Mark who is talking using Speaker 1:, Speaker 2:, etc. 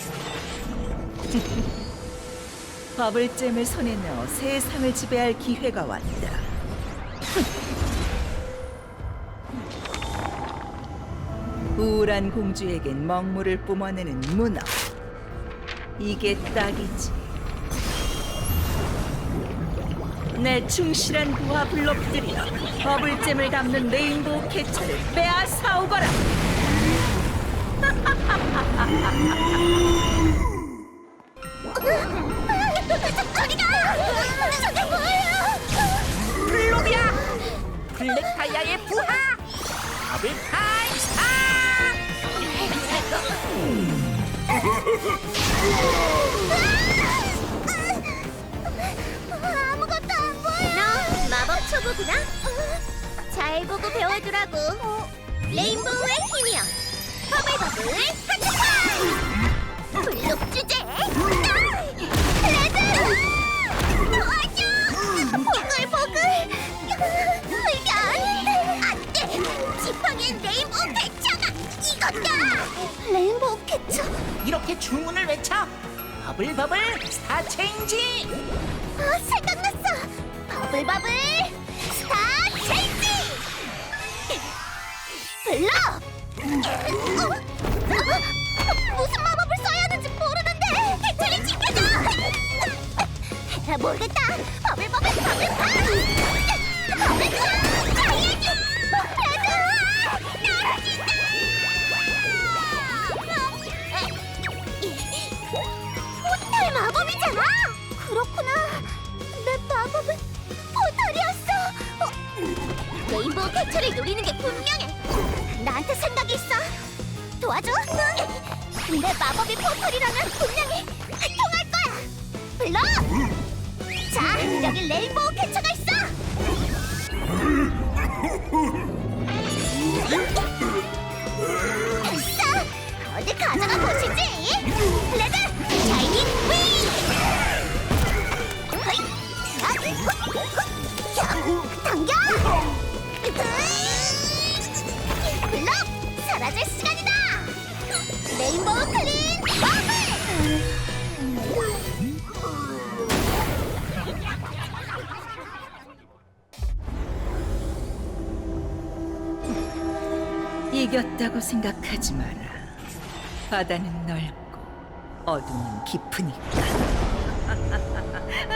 Speaker 1: 버블잼을 손에 넣어 세상을 지배할 기회가 왔다. 우울한 공주에겐 먹물을 뿜어내는 문어. 이게 딱이지. 내 충실한 부하 블록들이여 버블잼을 담는 레인보우 캐쳐를 빼앗아 오거라.
Speaker 2: 저게 뭐예요?
Speaker 3: 블록이야! 블랙 타이아의 부하! 더블타임 스타!
Speaker 2: 아무것도 안 보여. 너 마법 초보구나. 잘 보고 배워두라고. 레인보우 의 힘이여. 버블버블 하트파이! 레인보우 이거다! 레인보우 캐쳐?
Speaker 3: 이렇게 주문을 외쳐! 버블버블 스타 체인지!
Speaker 2: 아, 생각났어! 버블버블 스타 체인지! 블럭! 어? 어? 무슨 마법을 써야 하는지 모르는데 해철이 지켜줘! 모르겠다! 버블버블 버블파! 버블파! 마법은 포탈이었어. 어, 레인보우 캐쳐를 노리는 게 분명해. 나한테 생각이 있어. 도와줘. 응. 내 마법이 포탈이라면 분명히 통할 거야. 불러. 자, 여기 레인보우 캐쳐가 있어. 훗, 야, 당겨! 블록! 사라질 시간이다! 레인보우 클린 버블!
Speaker 1: 이겼다고 생각하지 마라. 바다는 넓고 어둠은 깊으니까.